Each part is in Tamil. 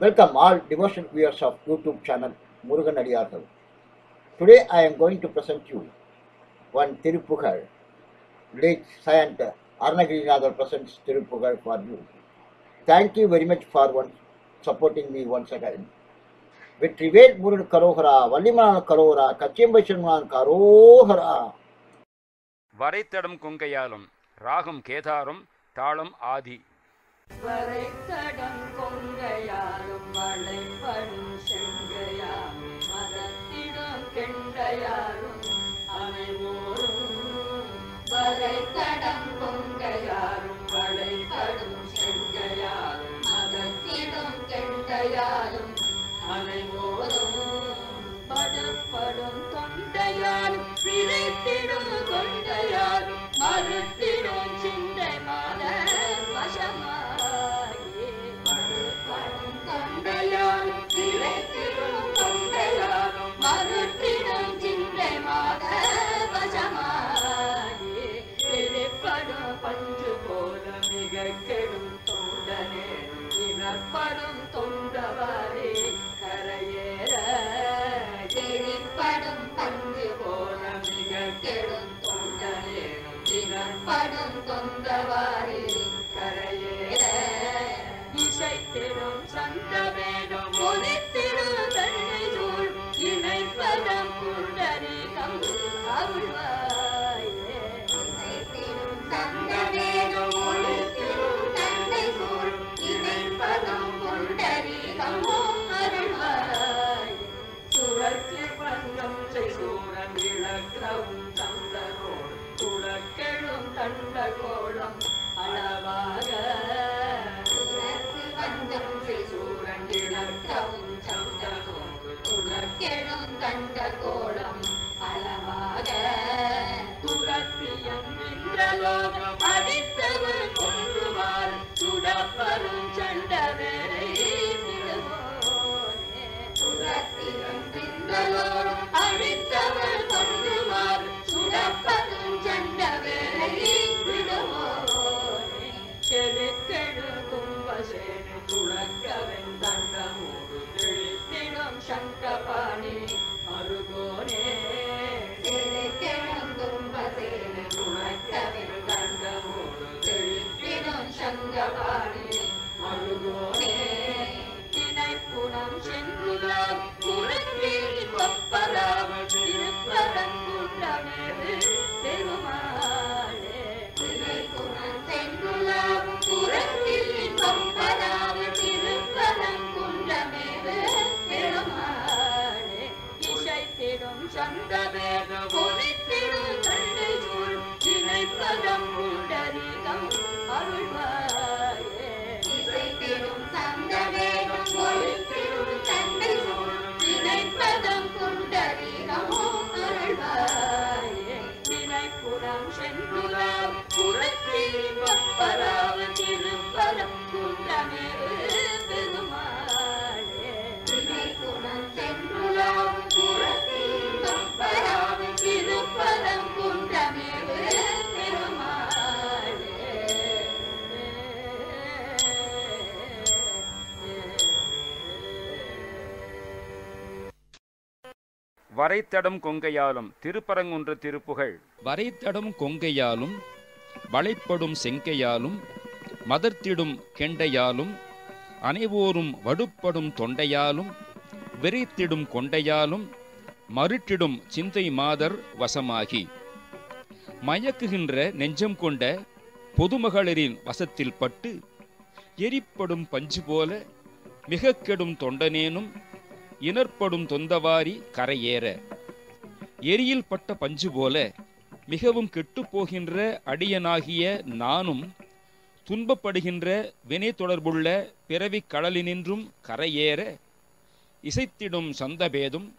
Welcome all devotion viewers of YouTube channel Murugan அடியார்கள் today I am going to present you one Thiruppugazh late Saint Arnagirinathar presents Thiruppugazh for you Thank you very much for one supporting me once again. Vetrivel Murugan கரோகரா வள்ளிமலான கரோகரா கச்சியம்பை சென்மான் கரோகரா வரைத்தடம் கொங்கையாலும் ராகம் கேதாரம் தாளம் ஆதி வரைத்தடம் கொங்கையாரும் வளைப்படும் செங்கையாரும் மதத்திடம் கெண்டையாரும் கோலம் அளவாக. சுழற்சி பங்கம் செய்சூரன் இழக்கவும் சந்தனோடு துளக்கெழும் தண்ட கோலம் அளவாக. இசைத்திடும் சந்தவேத ஒலித்திடும் தந்தை சூழ் இணைப்பதம் உண்டறி வரைத்தடம் கொங்கையாலும் திருப்பரங்குன்ற திருப்புகழ் வரைத்தடம் கொங்கையாலும் வளைப்படும் செங்கையாலும் மதர்த்திடும் கெண்டையாலும் அனைவோரும் வடுப்படும் தொண்டையாலும் விரைத்திடும் கொண்டையாலும் மறுட்டிடும் சிந்தை மாதர் வசமாகி. மயக்குகின்ற நெஞ்சம் கொண்ட பொதுமகளிரின் வசத்தில் பட்டு எரிப்படும் பஞ்சு போல மிக கெடும் தொண்டனேனும் இனற்படும் தொந்தவாரி கரையேற. எரியில் பட்ட பஞ்சு போல மிகவும் கெட்டுப்போகின்ற அடியனாகிய நானும் துன்பப்படுகின்ற வினை தொடர்புள்ள பிறவிக் கடலினின்றும் கரையேற. இசைத்திடும் சந்தபேதும்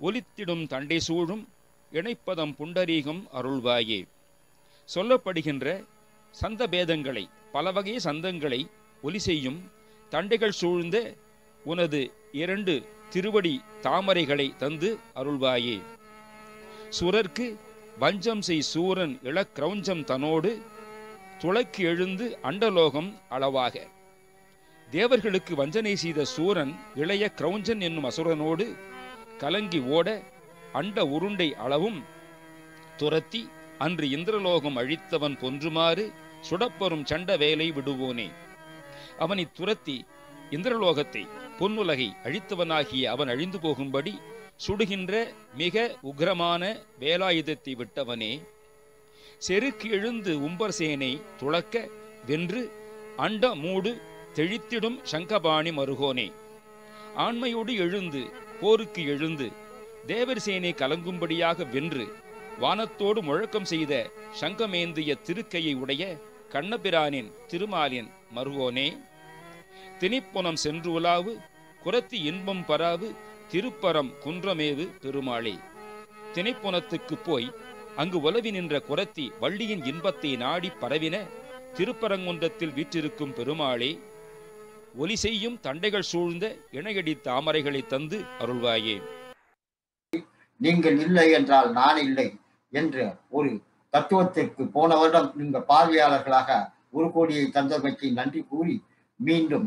ஒலித்திடும் தண்டை சூழும் இணைப்பதம் புண்டரீகம் அருள்வாயே. சொல்லப்படுகின்ற சந்தபேதங்களை பலவகை சந்தங்களை ஒலி செய்யும் தண்டைகள் சூழ்ந்த உனது இரண்டு திருவடி தாமரைகளை தந்து அருள்வாயே. சுரர்க்கு வஞ்சம் செய் சூரன் இளக்கிரௌஞ்சம் தனோடு துளக்கி எழுந்து அண்டலோகம் அளவாக. தேவர்களுக்கு வஞ்சனை செய்த சூரன் இளைய கிரௌஞ்சன் என்னும் அசுரனோடு கலங்கி ஓட அண்ட உருண்டை அளவும் துரத்தி அன்று இந்திரலோகம் அழித்தவன் பொன்றுமாறு சுடப்பெறும் சண்ட வேலை விடுவோனே. அவனை துரத்தி இந்திரலோகத்தை பொன்னுலகை அழித்தவனாகிய அவன் அழிந்து போகும்படி சுடுகின்ற மிக உக்ரமான வேலாயுதத்தை விட்டவனே செருக்கு எழுந்து உம்பர்சேனை துளக்க வென்று அண்ட மூடு தெழித்திடும் சங்கபாணி மருகோனே. ஆண்மையோடு எழுந்து போருக்கு எழுந்து தேவர்சேனை கலங்கும்படியாக வென்று வானத்தோடு முழக்கம் செய்த சங்கமேந்திய திருக்கையை உடைய கண்ணபிரானின் திருமாலின் மருகோனே. திணிப்புனம் சென்று உலாவு குரத்தி இன்பம் பராவு திருப்பரம் குன்றமேவு பெருமாளே. திணைப்புனத்துக்கு போய் அங்கு உலவி நின்ற குரத்தி வள்ளியின் இன்பத்தை நாடி பரவின திருப்பரங்குன்றத்தில் வீற்றிருக்கும் பெருமாளே ஒலி செய்யும் தண்டைகள் சூழ்ந்த இணையடி தாமரைகளை தந்து அருள்வாயே. நீங்கள் இல்லை என்றால் நான் இல்லை என்ற ஒரு தத்துவத்திற்கு போன வருடம் நீங்கள் பார்வையாளர்களாக ஒரு கோடியை தந்தமைக்கு நன்றி கூறி மீண்டும்